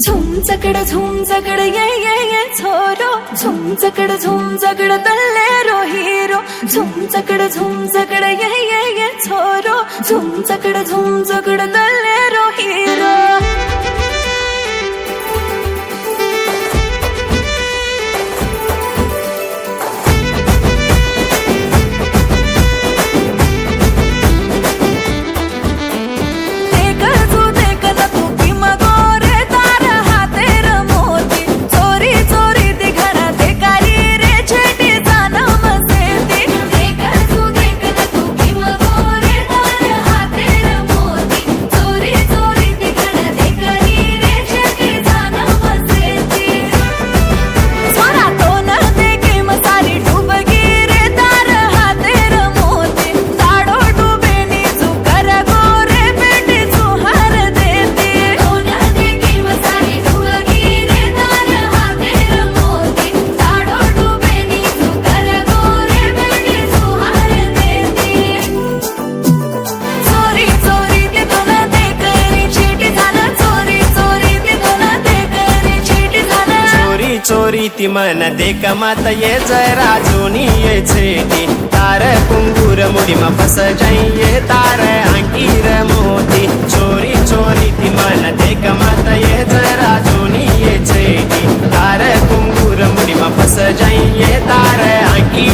झुमचकड झुमचकड ये ये ये छोरो झुमचकड झुमचकड तल्लेरो हिरो. झुमचकड झुमचकड ये ये ये छोरो झुमचकड झुमचकड तल्लेरो हिरो. माहिती मन देख मत ये जय राजूनी ये छेटी तार कुंगूर मुडी में फस जाइए तार आंटी मोती. चोरी चोरी ती मन देख मत ये जय राजूनी ये छेटी तार कुंगूर मुडी में फस जाइए तार अंकी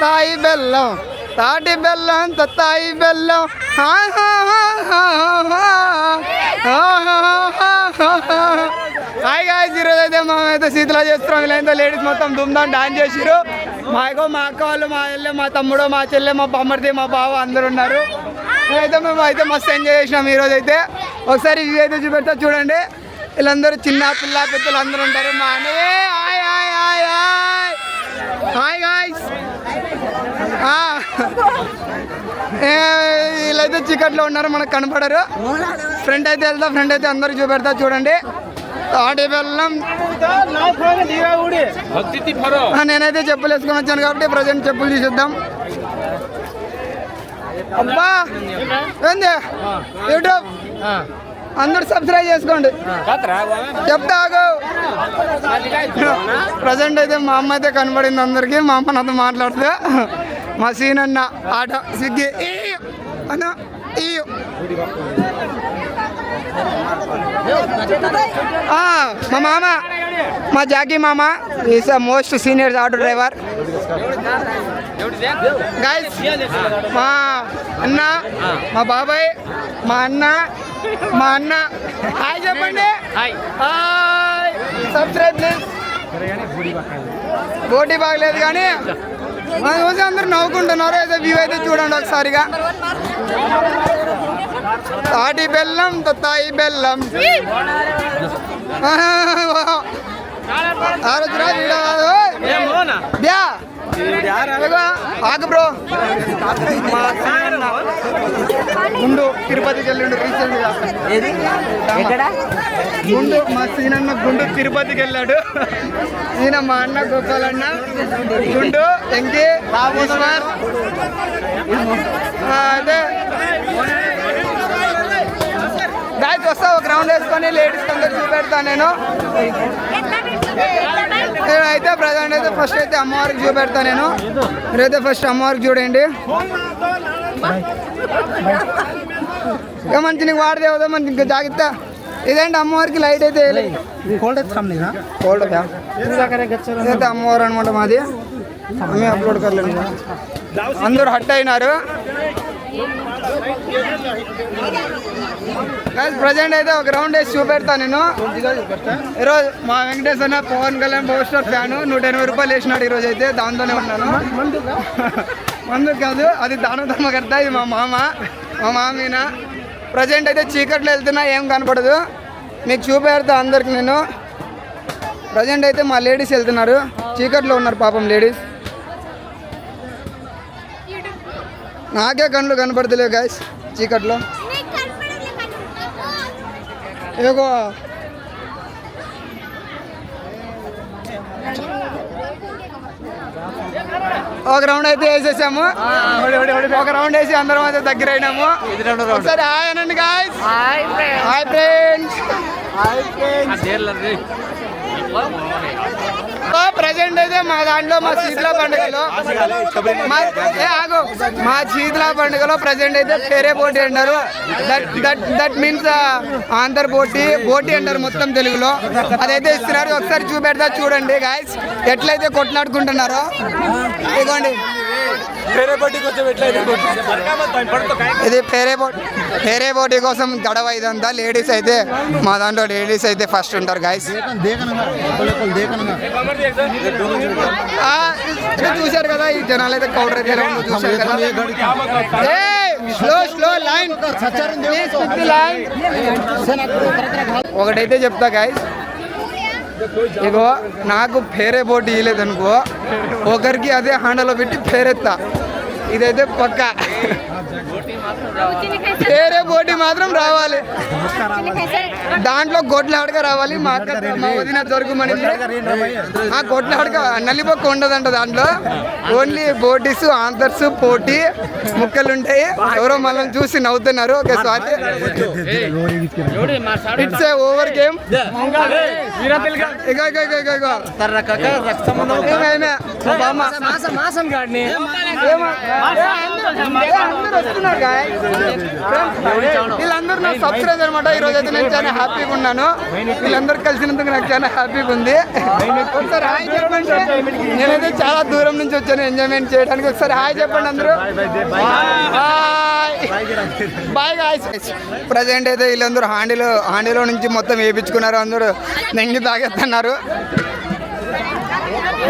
తాయి బెల్లం తాటి బెల్లం తాయి బెల్లం హాయ్ గాయస్ ఈరోజు అయితే మేమైతే శీతల చేస్తున్నాం వీళ్ళైతే లేడీస్ మొత్తం దుమ్దాం డాన్స్ చేసిరు మా మా అక్క వాళ్ళు మా చెల్లె మా తమ్ముడు మా చెల్లె మా బొమ్మడిది మా బావ అందరు ఉన్నారు అయితే మేము అయితే మస్తు ఎంజాయ్ చేసినాం ఈరోజు అయితే ఒకసారి వ్యూ అయితే చూపెడతా చూడండి వీళ్ళందరూ చిన్న పిల్ల పెద్దలు అందరు ఉంటారు మా అనే hi hi hi hi hi వీళ్ళైతే చీకట్లో ఉన్నారు మనకు కనపడరు. ఫ్రంట్ అయితే వెళ్తా ఫ్రంట్ అయితే అందరూ చూపెడతా చూడండి. తాటి బెల్లం నేనైతే చెప్పులు వేసుకొని వచ్చాను కాబట్టి ప్రజెంట్ చెప్పులు తీసిద్దాం. అబ్బా! ఏంది? యూట్యూబ్ అందరు సబ్స్క్రైబ్ చేసుకోండి. చెప్తా ప్రజెంట్ అయితే మా అమ్మ అయితే కనబడింది అందరికి మా అమ్మ నాతో మాట్లాడుతుంది. మా సీన్ అన్న ఆట సిగ్గి. ఈ అన్న మా మామ మా జాకీ మామ is the most senior auto driver. Guys మా అన్న మా బాబాయ్ మా అన్న మా అన్న. హాయ్ చెప్పండి. హాయ్ సబ్స్క్రైబ్ ప్లీజ్ పోటీ బాగలేదు కానీ మన చూసి అందరూ నవ్వుకుంటున్నారు. అయితే వ్యూ అయితే చూడండి ఒకసారిగా. తాటి బెల్లం తాయి బెల్లం. ఆరోజు రా వీడియో కాదు. బ్యా ఇదిగో, ఆగు బ్రో. మా సీనన్న గుండు తిరుపతికి వెళ్ళిండు రీసెంట్గా. గుండు మా సీనన్న గుండు తిరుపతికి వెళ్ళాడు. ఈయన మా అన్న గోపాలన్న. గుండు ఎంకి ఆ, అదే. గాయస్ వస్తా ఒక రౌండ్ వేసుకొని లేడీస్ అందరు చూపెడతా నేను. అయితే ప్రజెంట్ అయితే ఫస్ట్ అయితే అమ్మవారికి చూపెడతా నేను. మీరైతే ఫస్ట్ అమ్మవారికి చూడండి. ఇక మంచి నీకు వాడదేవుదా మంచి ఇంకా జాగ్రత్త. ఇదేంటి అమ్మవారికి లైట్ అయితే కోల్డ్ కోల్డ్ ఇదైతే అమ్మవారు అనమాట మాది. అమ్మే అప్లోడ్ కర్లేదు అందరూ హట్ అయినారు. ప్రజెంట్ అయితే ఒక రౌండ్ వేసి చూపెడతా నేను. ఈరోజు మా వెంకటేష్ అన్న Pawan Kalyan power star fan నూట ఎనభై రూపాయలు వేసినాడు ఈరోజు అయితే దాంతోనే ఉన్నాను. మందు కాదు అది దాన ధర్మకర్త ఇది మా మామ మా మామీన. ప్రజెంట్ అయితే చీకట్లో వెళ్తున్నా ఏం కనపడదు. మీకు చూపెడతా అందరికి నేను. ప్రజెంట్ అయితే మా లేడీస్ వెళ్తున్నారు. చీకట్లో ఉన్నారు పాపం లేడీస్ నాకే కళ్ళు కనపడతలేవు గాయస్ చీకట్లో. ఏగో. ఒక రౌండ్ అయితే వేసేసాము. ఒక రౌండ్ వేసి అందరం అయితే దగ్గర అయినాము. ఒకసారి హాయ్ అనండి గాయస్ హాయ్ ఫ్రెండ్స్ ప్రజెంట్ అయితే మా దాంట్లో మా శీతల పండుగలో. మా ఏ ఆగు. మా శీతల పండుగలో ప్రజెంట్ అయితే పేరే పోటీ అంటారు. That that that means Andhra పోటీ పోటీ అంటారు మొత్తం తెలుగులో. అదైతే ఇస్తున్నారు. ఒకసారి చూపెడతా చూడండి గాయస్ ఎట్లయితే కొట్లాడుకుంటున్నారో. ఇదిగోండి. ఇది కోసం ఇది పేరేపోటీ పేరేపోటీ కోసం గడవ ఇదంతా లేడీస్ అయితే మా దాంట్లో లేడీస్ అయితే ఫస్ట్ ఉంటారు గాయస్ చూశారు కదా ఈ జనాలు అయితే కౌడర్ అయితే చూశారు కదా. స్లో స్లో లైన్ ఒకటైతే చెప్తా గాయస్ ఇగో నాకు పేరే పోటీ ఇవ్వలేదనుకో ఒకరికి అదే హ్యాండలో పెట్టి పేరెత్తా. ఇదైతే పక్క. పేరే పోటీ మాత్రం రావాలి. దాంట్లో గొడ్లాడక రావాలి. మా అక్క మా వదిన దొరకమనింది. ఆ గొడ్లాడక నల్లిపొక్క ఉండదంట దాంట్లో. ఓన్లీ బోటీస్ ఆంతర్స్ పోటీ ముక్కలు ఉంటాయి ఎవరో మనల్ని చూసి నవ్వుతున్నారు. Okay sorry it's a over game ఇగో ఇగో ఇగో ఇగో అందరూ- వస్తున్నారు వీళ్ళందరూ నా సబ్స్క్రైబ్ అనమాట. ఈ రోజు అయితే నేను చాలా హ్యాపీగా ఉన్నాను. వీళ్ళందరూ కలిసినందుకు నాకు చాలా హ్యాపీగా ఉంది. ఒకసారి హాయ్ చెప్పండి. నేనైతే చాలా దూరం నుంచి వచ్చాను ఎంజాయ్మెంట్ చేయడానికి. ఒకసారి హాయ్ చెప్పండి అందరూ. బాయ్ గాయస్ ప్రజెంట్ అయితే వీళ్ళందరూ హాండీలో హాండీలో నుంచి మొత్తం వేయించుకున్నారు అందరూ నెంగి తాగేస్తున్నారు.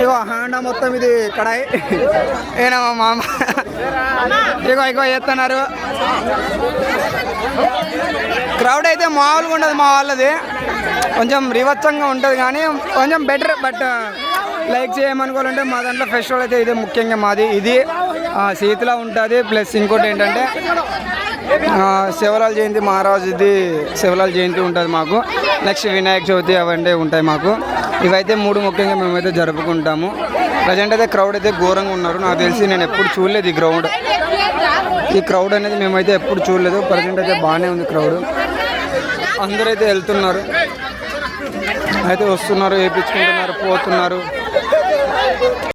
ఇగో హాండా మొత్తం ఇది కడాయి. ఏనా మా మామ? ఇగో ఇగో చేస్తున్నారు క్రౌడ్ అయితే మామూలుగా ఉండదు మా వాళ్ళది. కొంచెం రివచ్చంగా ఉంటుంది కానీ కొంచెం బెటర్ బట్ లైక్ చేయమనుకోవాలంటే మా దాంట్లో ఫెస్టివల్ అయితే ఇదే ముఖ్యంగా మాది. ఇది ఆ, శీతల ఉంటుంది ప్లస్ ఇంకోటి ఏంటంటే శివరాల జయంతి మహారాజుది శివరాల జయంతి ఉంటుంది మాకు. నెక్స్ట్ వినాయక చవితి అవన్నీ ఉంటాయి మాకు. ఇవైతే మూడు ముఖ్యంగా మేమైతే జరుపుకుంటాము. ప్రజెంట్ అయితే క్రౌడ్ అయితే ఘోరంగా ఉన్నారు. నాకు తెలిసి నేను ఎప్పుడు చూడలేదు ఈ గ్రౌండ్ ఈ క్రౌడ్ అనేది మేమైతే ఎప్పుడు చూడలేదు. ప్రజెంట్ అయితే బాగానే ఉంది క్రౌడ్ అందరూ అయితే వెళ్తున్నారు. అయితే వస్తున్నారు వేయించుకుంటున్నారు పోతున్నారు.